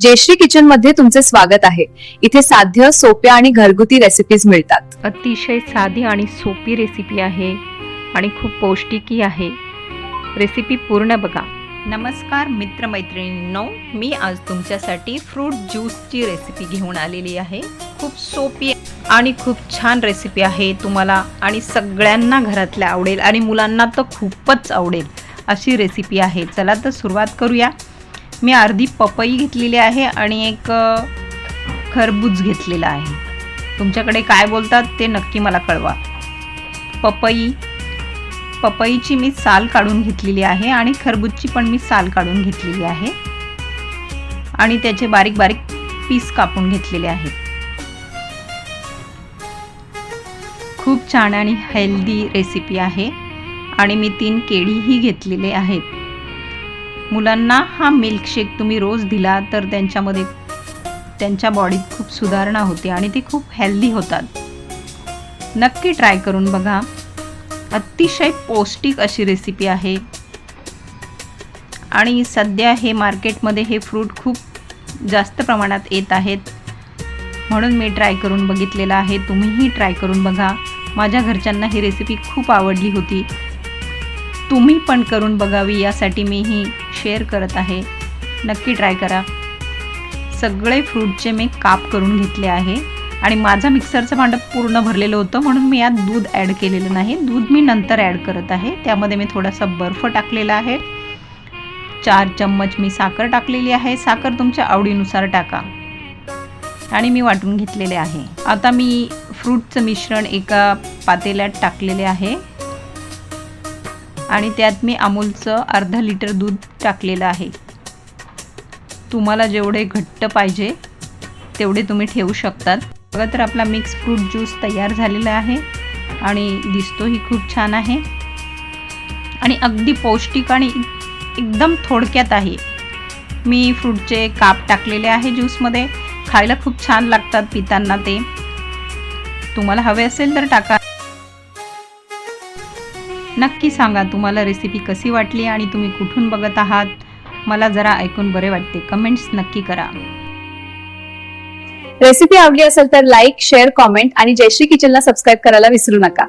जयश्री किचनमध्ये तुमचे स्वागत आहे. इथे साध्य सोप्या आणि घरगुती रेसिपीज मिळतात. अतिशय साधी आणि सोपी रेसिपी आहे आणि खूप पौष्टिकही आहे. रेसिपी पूर्ण बघा. नमस्कार मित्रमैत्रिणींनो मी आज तुमच्यासाठी फ्रूट ज्यूसची रेसिपी घेऊन आलेली आहे. खूप सोपी आणि खूप छान रेसिपी आहे तुम्हाला आणि सगळ्यांना घरातल्या आवडेल आणि मुलांना तर खूपच आवडेल अशी रेसिपी आहे. चला तर सुरुवात करूया. मी अर्धी पपई घेतलेली आहे आणि एक खरबूज घेतलेला आहे. तुमच्याकडे काय बोलतात ते नक्की मला कळवा. पपई पपईची मी साल काढून घेतलेली आहे आणि खरबूजची पण मी साल काढून घेतलेली आहे. आणि त्याचे बारीक बारीक पीस कापून घेतलेले आहेत. खूप छान आणि हेल्दी रेसिपी आहे. आणि मी तीन केळीही घेतलेले आहेत. मुलांना हा मिल्कशेक तुम्ही रोज दिला तर त्यांच्यामध्ये त्यांच्या बॉडीत खूप सुधारणा होते आणि ते खूप हेल्दी होतात. नक्की ट्राय करून बघा. अतिशय पौष्टिक अशी रेसिपी आहे. आणि सध्या हे मार्केटमध्ये हे फ्रूट खूप जास्त प्रमाणात येत आहेत. म्हणून मी ट्राय करून बघितलेलं आहे. तुम्हीही ट्राय करून बघा. माझ्या घरच्यांना ही रेसिपी खूप आवडली होती. तुम्ही पण करून बघावी यासाठी मी ही शेअर करत आहे. नक्की ट्राय करा. सगळे फ्रूटचे मी काप करून घेतले आहे. आणि माझं मिक्सरचं भांडं पूर्ण भरलेलं होतं म्हणून मी यात दूध ॲड केलेलं नाही. दूध मी नंतर ॲड करत आहे. त्यामध्ये मी थोडासा बर्फ टाकलेला आहे. चार चम्मच मी साखर टाकलेली आहे. साखर तुमच्या आवडीनुसार टाका. आणि मी वाटून घेतलेले आहे. आता मी फ्रूटचं मिश्रण एका पातेल्यात टाकलेले आहे. आणि त्यात मी अमूलचं अर्धा लिटर दूध टाकलेलं आहे. तुम्हाला जेवढे घट्ट पाहिजे तेवढे तुम्ही ठेवू शकतात. बघा तर आपला मिक्स फ्रूट ज्यूस तयार झालेला आहे आणि दिसतोही खूप छान आहे. आणि अगदी पौष्टिक आणि एकदम थोडक्यात आहे. मी फ्रूटचे काप टाकलेले आहे ज्यूसमध्ये खायला खूप छान लागतात पितांना ते. तुम्हाला हवे असेल तर टाका. नक्की सांगा तुम्हाला रेसिपी कशी वाटली आणि तुम्ही कुठून बघत आहात? मला जरा ऐकून बरे वाटते. कमेंट्स नक्की करा. रेसिपी आवडली असेल तर लाईक शेअर कॉमेंट आणि जयश्री किचनला सबस्क्राईब करायला विसरू नका.